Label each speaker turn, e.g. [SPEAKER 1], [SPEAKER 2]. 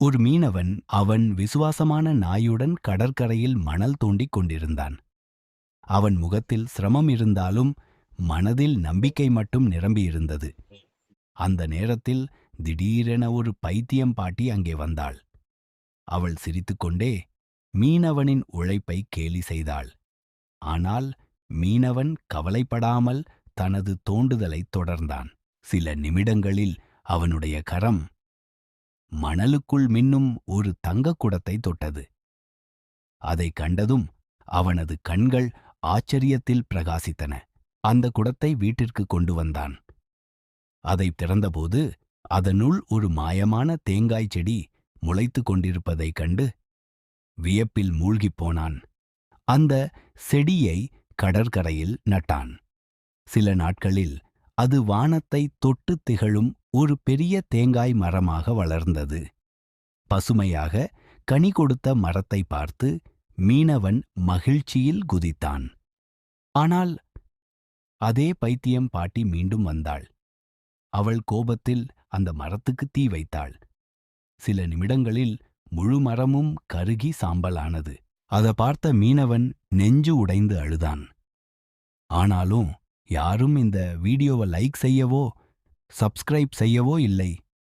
[SPEAKER 1] ஒரு மீனவன் அவன் விசுவாசமான நாயுடன் கடற்கரையில் மணல் தோண்டிக் கொண்டிருந்தான். அவன் முகத்தில் சிரமம் இருந்தாலும் மனதில் நம்பிக்கை மட்டும் நிரம்பியிருந்தது. அந்த நேரத்தில் திடீரென ஒரு பைத்தியம் பாட்டி அங்கே வந்தாள். அவள் சிரித்துக்கொண்டே மீனவனின் உழைப்பை கேலி செய்தாள். ஆனால் மீனவன் கவலைப்படாமல் தனது தோண்டுதலைத் தொடர்ந்தான். சில நிமிடங்களில் அவனுடைய கரம் மணலுக்குள் மின்னும் ஒரு தங்கக் குடத்தை தொட்டது. அதைக் கண்டதும் அவனது கண்கள் ஆச்சரியத்தில் பிரகாசித்தன. அந்த குடத்தை வீட்டிற்கு கொண்டு வந்தான். அதைத் திறந்தபோது அதனுள் ஒரு மாயமான தேங்காய் செடி முளைத்து கொண்டிருப்பதைக் கண்டு வியப்பில் மூழ்கிப் போனான். அந்த செடியை கடற்கரையில் நட்டான். சில நாட்களில் அது வானத்தை தொட்டு திகழும் ஒரு பெரிய தேங்காய் மரமாக வளர்ந்தது. பசுமையாக கனி கொடுத்த மரத்தை பார்த்து மீனவன் மகிழ்ச்சியில் குதித்தான். ஆனால் அதே பைத்தியம் பாட்டி மீண்டும் வந்தாள். அவள் கோபத்தில் அந்த மரத்துக்கு தீ வைத்தாள். சில நிமிடங்களில் முழு மரமும் கருகி சாம்பலானது. அதை பார்த்த மீனவன் நெஞ்சு உடைந்து அழுதான். ஆனாலும் யாரும் இந்த வீடியோவை லைக் செய்யவோ சப்ஸ்கிரைப் செய்யவோ இல்லை.